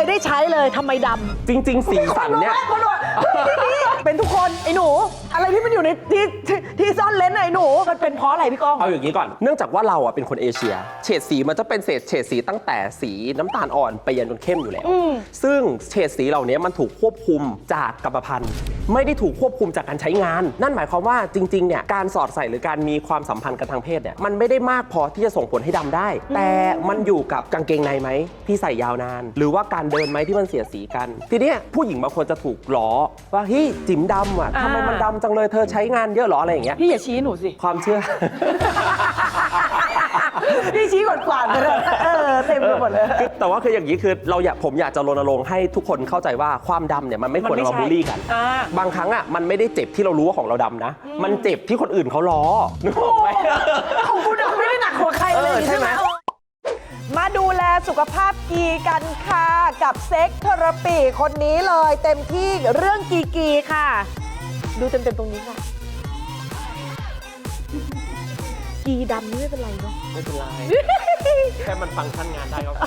ยได้ใช้เลยทำไมดจริง ๆ สีำสันเนี่ย คนรู้เป็นทุกคนไอ้หนู อะไรที่มันอยู่ในที่ที่ที่ซ่อนเลนส์น่ะไอ้หนู มันเป็นเพราะอะไรพี่ก้อง เอาอย่างนี้ก่อน เนื่องจากว่าเราอะเป็นคนเอเชีย เฉดสีมันจะเป็นเศษเฉดสีตั้งแต่สีน้ำตาลอ่อนไปยันจนเข้มอยู่แล้ว ซึ่งเฉดสีเหล่านี้มันถูกควบคุมจากกรรมพันธุ์ ไม่ได้ถูกควบคุมจากการใช้งาน นั่นหมายความว่าจริงๆเนี่ยการสอดใส่หรือการมีความสัมพันธ์กันทางเพศเนี่ยมันไม่ได้มากพอที่จะส่งผลให้ดำได้ แต่มันอยู่กับกางเกงในไหมที่ใส่ยาวนาน หรือว่าการเดินไหมที่มันเสียสีกัน ทีเนี้ยผู้หญิงบางคนจะถูกล้อว่าเฮ้ยจิ๋มดำอะทำไมมันดำจังเลยเธอใช้งานเยอะเหรออะไรอย่างเงี้ยพี่อย่าชี้หนูสิ ความเชื่อ พี่ชี้กดกวาดไปเลยเออเต็มไปหมดเลย คือแต่ว่าคืออย่างนี้คือเราอยากผมอยากจะรณรงค์ให้ทุกคนเข้าใจว่าความดำเนี่ยมันไม่ควรมันไม่เอามาบูลลี่กันใช่อ่า บางครั้งอะมันไม่ได้เจ็บที่เรารู้ว่าของเราดำนะ มันเจ็บที่คนอื่นเขาล้อนึกออก สุขภาพกีกันค่ะ กับเซ็กเทอราปีคนนี้เลยเต็มที่เรื่องกีกีค่ะ ดูเต็มๆตรงนี้ค่ะ กีดำนี่ไม่เป็นไรเนาะ ไม่เป็นไร แค่มันฟังก์ชันงานได้ก็พอ